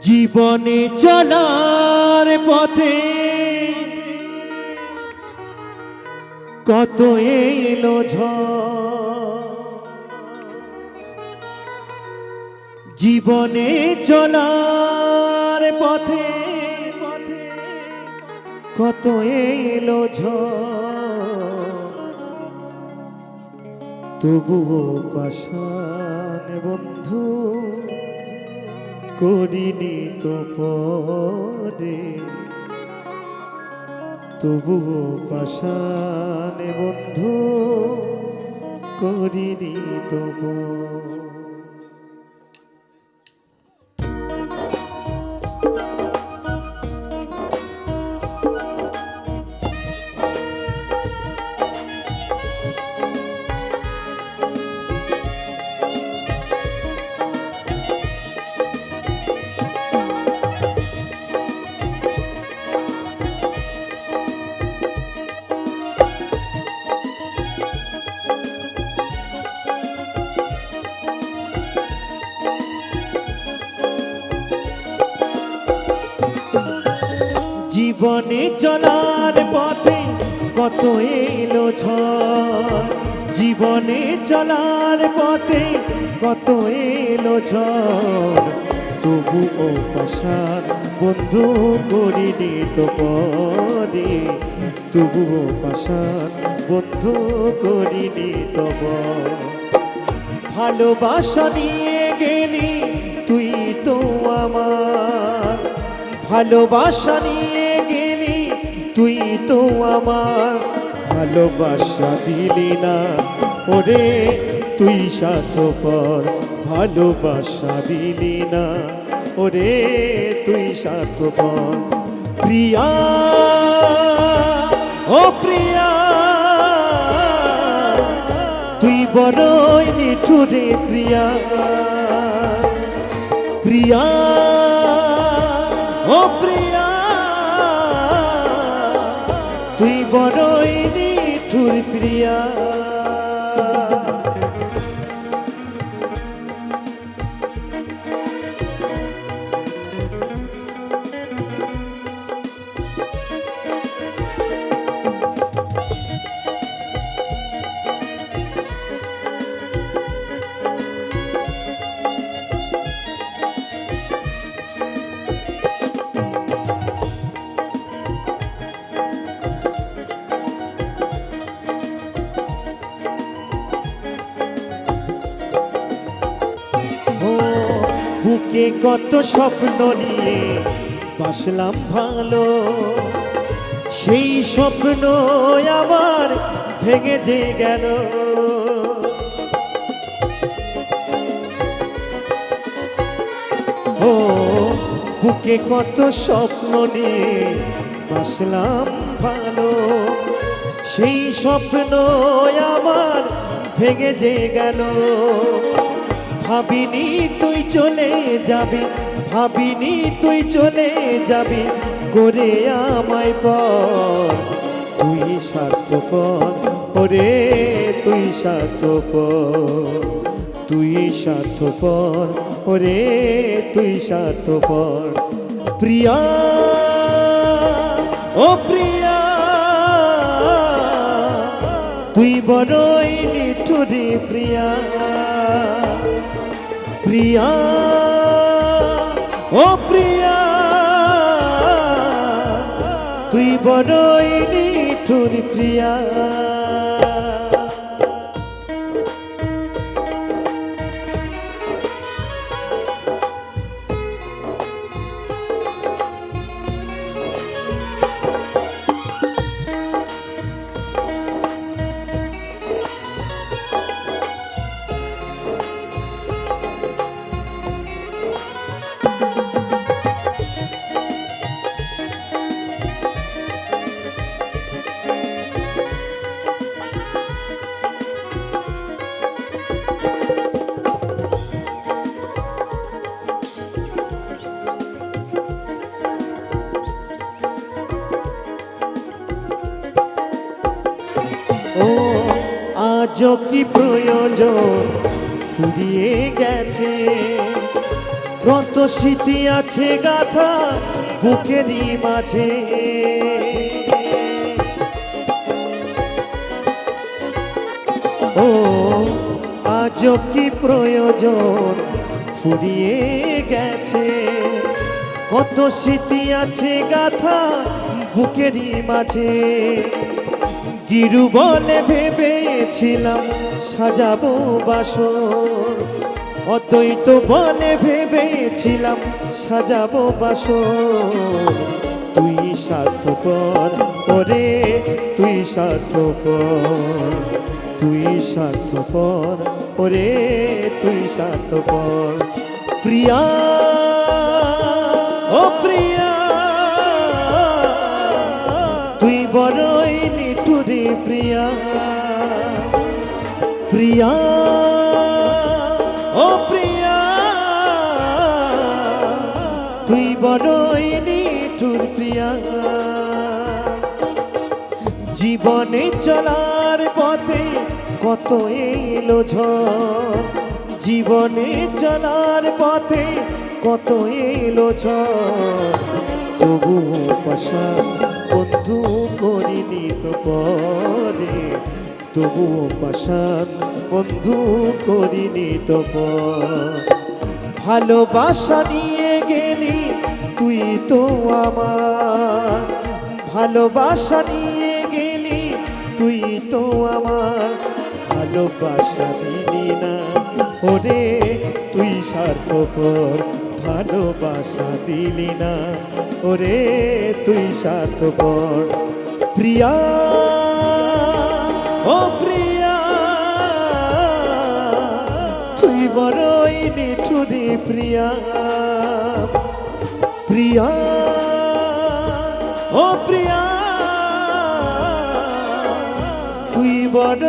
জীবনে চলার পথে কত এলো জীবনে চলার পথে পথে কত এলো তবুও পাশান বন্ধু করিনি তো পরে। তবুও পাশানে বন্ধু করিনি তো জীবনে চলার পথে কত এলো ঝড়। জীবনে চলার পথে কত এলো ঝড়। তবু ও পাশান বন্ধু করিনি তো পরে। তবু ও পাশান বন্ধু করিনি তো। ভালোবাসা নিয়ে গেলি তুই তো আমার। ভালোবাসা নিয়ে তুই তো আমার ভালোবাসা দিলি না। ওরে, তুই স্বার্থপর ভালোবাসা দিলি না। ওরে, তুই স্বার্থপর প্রিয়া, ও প্রিয়া। তুই বড়ই নিঠুরে প্রিয়া। প্রিয়া। নিঠুর বুকে কত স্বপ্ন নিয়ে বাসলাম ভালো। সেই স্বপ্ন আমার ভেঙে যে গেল। ও, বুকে কত স্বপ্ন নিয়ে বাসলাম ভালো। সেই স্বপ্ন আমার ভেঙে যে গেল। ভাবিনি তুই চলে যাবি, ভাবিনি তুই চলে যাবি করে আমায় পর তুই স্বার্থপর ওরে তুই স্বার্থপর তুই স্বার্থপর ওরে তুই স্বার্থপর প্রিয়া, ও প্রিয়া। তুই বড়ই নিঠুরি প্রিয়া। প্রিয়া ও প্রিয়া তুই বড়ই নিঠুরি প্রিয়া। ও, আজও কি প্রয়োজন? ফুরিয়ে গেছে। কত স্মৃতি আছে গাথা বুকেরই মাঝে। ও, আজও কি প্রয়োজন? ফুরিয়ে গেছে। কত স্মৃতি আছে গাথা বুকেরই মাঝে। গিরু বলে ভেবেছিলাম সাজাবো বাসর। অদ্বৈত বলে ভেবেছিলাম সাজাবো বাসর। তুই স্বার্থপর ওরে, তুই স্বার্থপর তুই স্বার্থপর ওরে, তুই স্বার্থপর প্রিয়া, ও প্রিয়া। প্রিয়া প্রিয়া, ও প্রিয়া, তুই বড়ই নিঠুর প্রিয়া। জীবনে চলার পথে কত এলো ঝড়, জীবনে চলার পথে কত এলো ঝড় তবু পাশা বন্ধু করিনি তো পরে তবু পাশান বন্ধু করিনি তো ভালোবাসা নিয়ে গেলি তুই তো আমার, ভালোবাসা নিয়ে গেলি তুই তো আমার, ভালোবাসা দিলি না, ওরে তুই স্বার্থপর ভালোবাসা দিলি না। ওরে, তুই স্বার্থপর। প্রিয়া, ও প্রিয়া, তুই বড়ই নিঠুরি প্রিয়া। প্রিয়া, ও প্রিয়া, তুই বড়